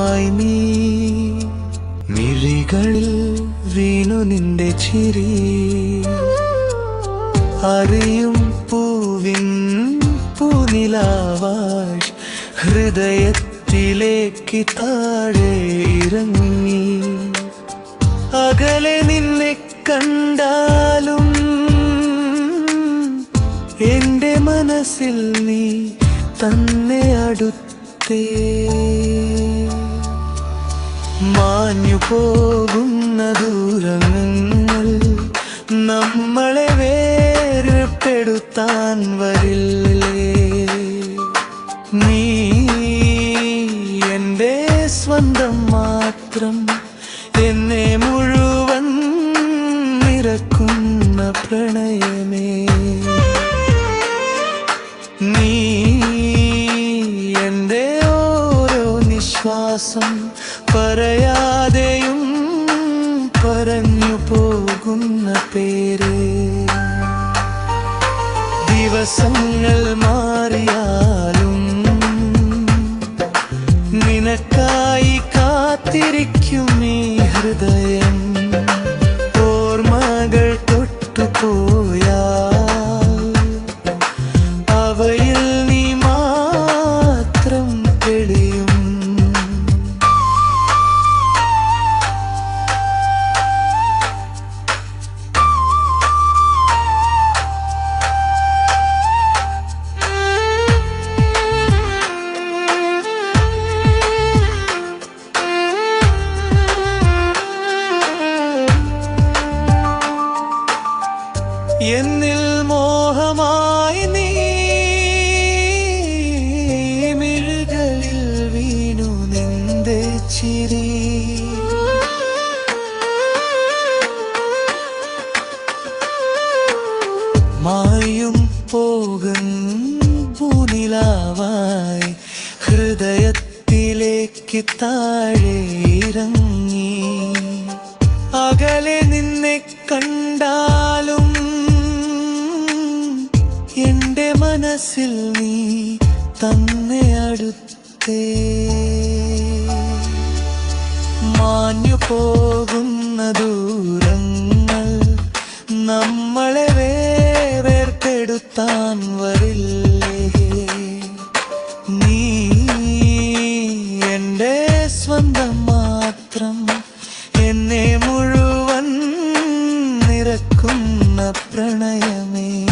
മോഹമായി നീ മിഴികളിൽ വീണു നിന്റെ ചിരി. അറിയും പൂവിൻ പൂനിലാവാഷ് ഹൃദയത്തിലേക്ക് താഴെ ഇറങ്ങി. അകലെ നിന്നെ കണ്ടാലും എന്റെ മനസ്സിൽ നീ തന്നെ അടുത്തേ. മാഞ്ഞു പോകുന്ന ദൂരങ്ങൾ നമ്മളെ വേർപെടുത്താൻ വരില്ലേ? നീ പോകുന്ന പേര്. ദിവസങ്ങൾ മാറിയാലും നിനക്കായി കാത്തിരിക്കും ഈ ഹൃദയം. പൂനിലാവായി ഹൃദയത്തിലേക്ക് താഴെ ഇറങ്ങി. അകലെ നിന്നെ കണ്ടാലും എന്റെ മനസ്സിൽ നീ തന്നെ അടുത്തേ. മാഞ്ഞു പോകുന്ന ദൂരങ്ങൾ നമ്മളെ വേറെടുത്താൻ വരില്ലേ. പ്രണയമേ.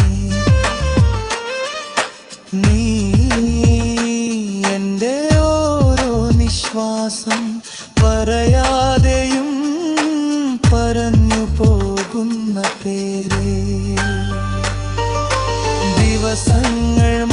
നീ എന്റെ ഓരോ നിശ്വാസം പറയാതെയും പറഞ്ഞു പോകുന്ന പേരേ. ദിവസങ്ങൾ